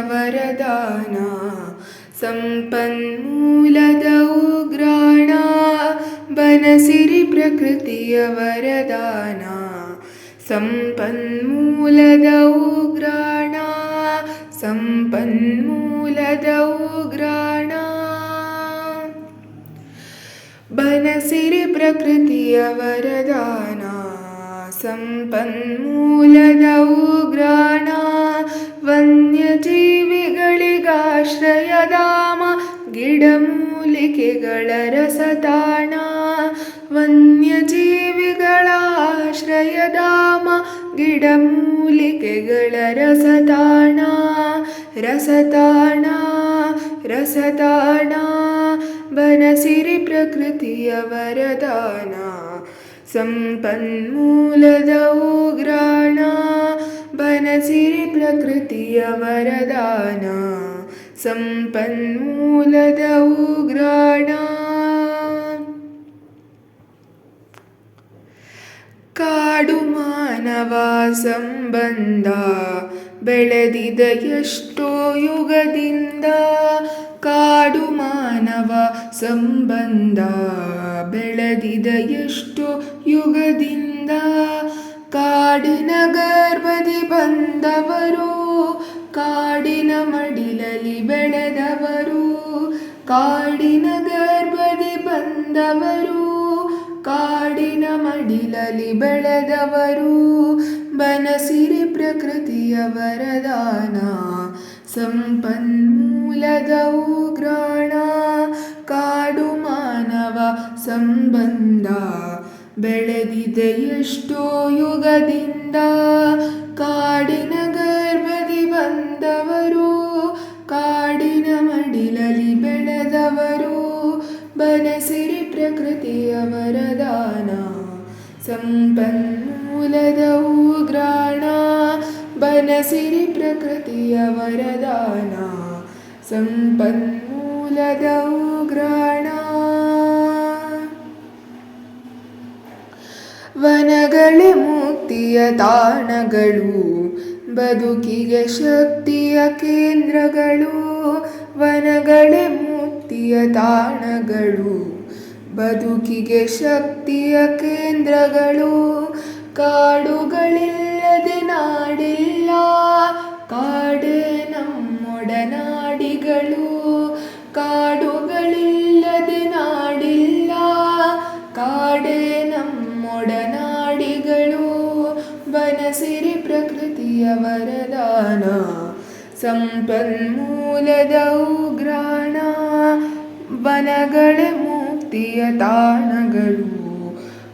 ವರದಾನ, ಸಂಪನ್ಮೂಲದ ಉಗ್ರಾಣ, ಬನಸಿರಿ ಪ್ರಕೃತಿಯ ವರದಾನ, ಸಂಪನ್ಮೂಲದ ಉಗ್ರಾಣ ಸಂಪನ್ಮೂಲದ ಉಗ್ರಾಣ. ಬನಸಿರಿ ಪ್ರಕೃತಿಯ ವರದಾನ, ಸಂಪನ್ಮೂಲದ ಉಗ್ರಾಣ ವನ್ಯಜೀವಿಗಳಿಗಾಶ್ರಯಧಾಮ ಗಿಡಮೂಲಿಕೆಗಳ ರಸತಾಣ ವನ್ಯಜೀವಿಗಳ ಆಶ್ರಯಧಾಮ ಗಿಡಮೂಲಿಕೆಗಳ ರಸತಾಣ ರಸತಾಣ ರಸತಾಣ ಬನಸಿರಿ ಪ್ರಕೃತಿಯ ವರದಾನ ಸಂಪನ್ಮೂಲದ ಉಗ್ರಾಣ ಬನಸಿರಿ ಪ್ರಕೃತಿಯ ವರದಾನ, ಸಂಪನ್ಮೂಲದ ಉಗ್ರಾಣ. ಕಾಡು ಮಾನವ ಸಂಬಂಧ, ಬೆಳೆದಿದ ಎಷ್ಟೋ ಯುಗದಿಂದ ಕಾಡು ಮಾನವ ಸಂಬಂಧ, ಬೆಳೆದಿದ ಎಷ್ಟೋ ಯುಗದಿಂದ ಕಾಡಿನ ಗರ್ಭದಿ ಬಂದವರು, ಕಾಡಿನ ಮಡಿಲಲ್ಲಿ ಬೆಳೆದವರು, ಕಾಡಿನ ಗರ್ಭದಿ ಬಂದವರು, ಕಾಡಿನ ಮಡಿಲಲ್ಲಿ ಬೆಳೆದವರು. ಬನಸಿರಿ ಪ್ರಕೃತಿಯ ವರದಾನ ಸಂಪನ್ಮೂಲದ ಗ್ರಾಣ ಕಾಡು ಮಾನವ ಸಂಬಂಧ. ಬೆಳೆದಿದೆ ಎಷ್ಟೋ ಯುಗದಿಂದ. ಕಾಡಿನ ಗರ್ಭದಿ ಬಂದವರು, ಕಾಡಿನ ಮಡಿಲಲಿ ಬೆಳೆದವರು, ಬನಸಿರಿ ಪ್ರಕೃತಿಯ ವರದಾನ ಸಂಪನ್ಮೂಲದ ಉಗ್ರಾಣ, ಬನಸಿರಿ ಪ್ರಕೃತಿಯ ವರದಾನ ಸಂಪನ್ಮೂಲದ ಉಗ್ರಾಣ ವನಗಳೇ ಮುಕ್ತಿಯ ತಾಣಗಳು, ಬದುಕಿಗೆ ಶಕ್ತಿಯ ಕೇಂದ್ರಗಳು, ವನಗಳೇ ಮುಕ್ತಿಯ ತಾಣಗಳು, ಬದುಕಿಗೆ ಶಕ್ತಿಯ ಕೇಂದ್ರಗಳು, ಕಾಡುಗಳಿಲ್ಲದೆ ನಾಡಿಲ್ಲ, ಕಾಡೇ ನಮ್ಮೊಡನಾಡಿಗಳು ಕಾಡುಗಳಿಲ್ಲದೆ ವರದಾನ ಸಂಪನ್ಮೂಲದ ಉಗ್ರಾಣ ವನಗಳ ಮುಕ್ತಿಯ ತಾಣಗಳು,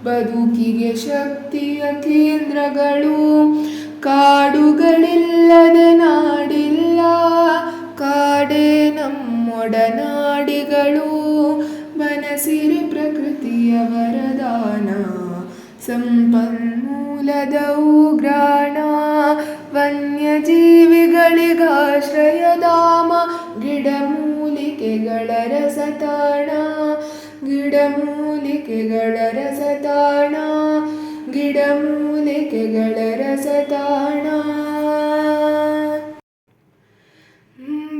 ಬದುಕಿಗೆ ಶಕ್ತಿಯ ಕೇಂದ್ರಗಳು, ಕಾಡುಗಳಿಲ್ಲದ ನಾಡಿಲ್ಲ, ಕಾಡೇ ನಮ್ಮೊಡನಾಡಿಗಳು ಬನಸಿರಿ ಪ್ರಕೃತಿಯ ವರದಾನ ಸಂಪನ್ಮೂಲದ ಉಗ್ರಾಣ ವನ್ಯಜೀವಿಗಳಿಗಾಶ್ರಯಧಾಮ ಗಿಡಮೂಲಿಕೆಗಳ ರಸತಾಣ ಗಿಡಮೂಲಿಕೆಗಳ ರಸತಾಣ ಗಿಡಮೂಲಿಕೆಗಳ ರಸತಾಣ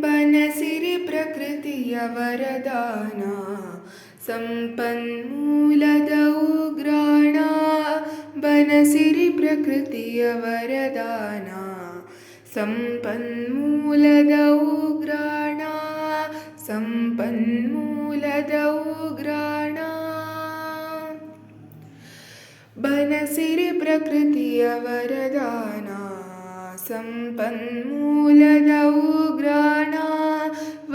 ಬನಸಿರಿ ಪ್ರಕೃತಿಯ ವರದಾನ ಸಂಪನ್ಮೂಲದ ಉಗ್ರಾಣ ಬನಸಿರಿ ಪ್ರಕೃತಿಯ ವರದಾನ ಸಂಪನ್ಮೂಲದ ಉಗ್ರಾಣ ಸಂಪನ್ಮೂಲದ ಉಗ್ರಾಣ ಬನಸಿರಿ ಪ್ರಕೃತಿಯ ವರದಾನ ಸಂಪನ್ಮೂಲದ ಉಗ್ರಾಣ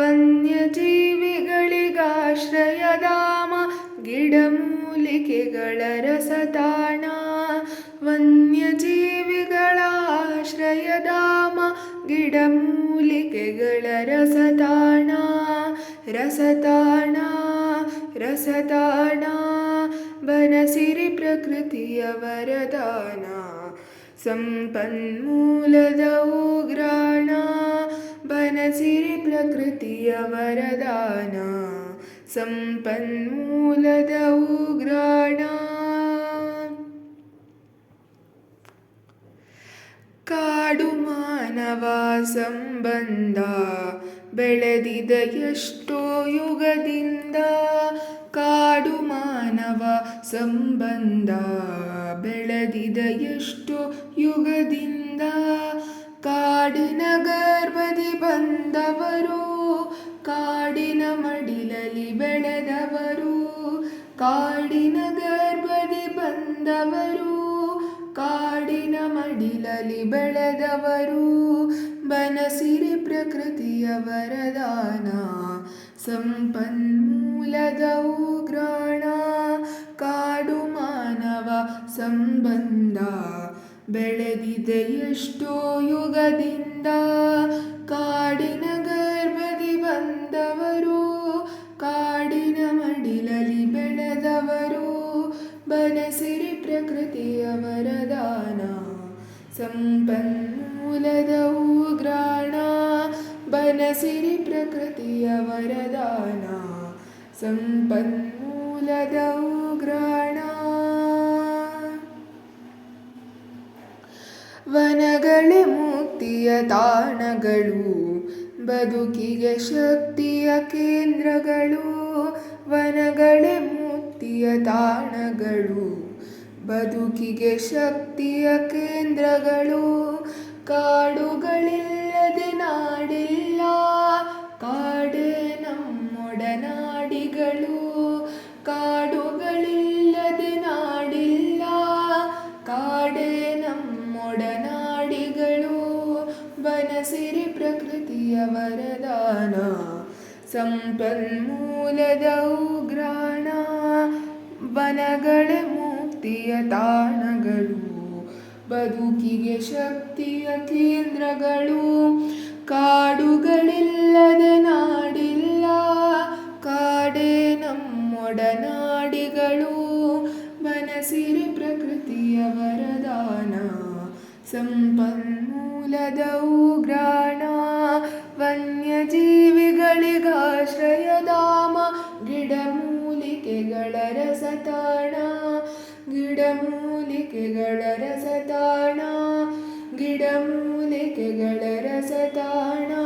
ವನ್ಯಜೀವಿಗಳಿಗಾಶ್ರಯಧಾಮ ಗಿಡಮೂಲಿಕೆಗಳ ರಸತಾಣ ಗಿಡಮೂಲಿಕೆಗಳ ರಸತಾಣ ರಸತಾಣ ರಸತಾಣ ಬನಸಿರಿ ಪ್ರಕೃತಿಯ ವರದಾನ ಸಂಪನ್ಮೂಲದ ಉಗ್ರಾಣ ಬನಸಿರಿ ಪ್ರಕೃತಿಯ ವರದಾನ ಸಂಪನ್ಮೂಲದ ಉಗ್ರಾಣ ಕಾಡು ಮಾನವ ಸಂಬಂಧ ಬೆಳೆದಿದ ಎಷ್ಟೋ ಯುಗದಿಂದ ಕಾಡು ಮಾನವ ಸಂಬಂಧ ಬೆಳೆದಿದ ಎಷ್ಟೋ ಯುಗದಿಂದ ಕಾಡಿನ ಗರ್ಭದಿ ಬಂದವರು, ಕಾಡಿನ ಮಡಿಲಲ್ಲಿ ಬೆಳೆದವರು, ಕಾಡಿನ ಗರ್ಭದಿ ಬಂದವರು, ಕಾಡಿನ ಮಡಿಲಲ್ಲಿ ಬೆಳೆದವರು ಬನಸಿರಿ ಪ್ರಕೃತಿಯ ವರದಾನ ಸಂಪನ್ಮೂಲದ ಉಗ್ರಾಣ ಕಾಡು ಮಾನವ ಸಂಬಂಧ. ಬೆಳೆದಿದೆ ಎಷ್ಟೋ ಯುಗದಿಂದ. ಕಾಡಿನ ಗರ್ಭದಿ ಬಂದವರು, ಕಾಡಿನ ಮಡಿಲಲ್ಲಿ ಬೆಳೆದವರು. ಬನಸಿರಿ ಪ್ರಕೃತಿಯ ವರದಾನ ಸಂಪನ್ಮೂಲದ ಉಗ್ರಾಣ ಬನಸಿರಿ ಪ್ರಕೃತಿಯ ವರದಾನ ಸಂಪನ್ಮೂಲದ ಉಗ್ರಾಣ ವನಗಳೇ ಮುಕ್ತಿಯ ತಾಣಗಳು ಬದುಕಿಗೆ ಶಕ್ತಿಯ ಕೇಂದ್ರಗಳು ವನಗಳೇ ಮುಕ್ತಿಯ ತಾಣಗಳು ಬದುಕಿಗೆ ಶಕ್ತಿಯ ಕೇಂದ್ರಗಳು ಕಾಡುಗಳಿಲ್ಲದೆ ನಾಡಿಲ್ಲ ಕಾಡೇ ನಮ್ಮೊಡನಾಡಿಗಳು ಕಾಡುಗಳಿಲ್ಲದೆ ನಾಡಿಲ್ಲ ಕಾಡೇ ನಮ್ಮೊಡನಾಡಿಗಳು ಬನಸಿರಿ ಪ್ರಕೃತಿಯ ವರದಾನ ಸಂಪನ್ಮೂಲದ ಉಗ್ರಾಣ ವನಗಳೇ ಮುಕ್ತಿಯ ತಾಣಗಳು, ಬದುಕಿಗೆ ಶಕ್ತಿಯ ಕೇಂದ್ರಗಳು. ಕಾಡುಗಳಿಲ್ಲದೆ ನಾಡಿಲ್ಲ, ಕಾಡೇ ನಮ್ಮೊಡನಾಡಿಗಳು ಬನಸಿರಿ ಪ್ರಕೃತಿಯ ವರದಾನ, ಸಂಪನ್ಮೂಲದ ಉಗ್ರಾಣ. ವನ್ಯಜೀವಿಗಳಿಗಾಶ್ರಯಧಾಮ, ಗಿಡಮೂಲಿಕೆಗಳ ರಸತಾಣ. ಗಿಡಮೂಲಿಕೆಗಳ ರಸತಾಣ ಗಿಡಮೂಲಿಕೆಗಳ ರಸತಾಣ.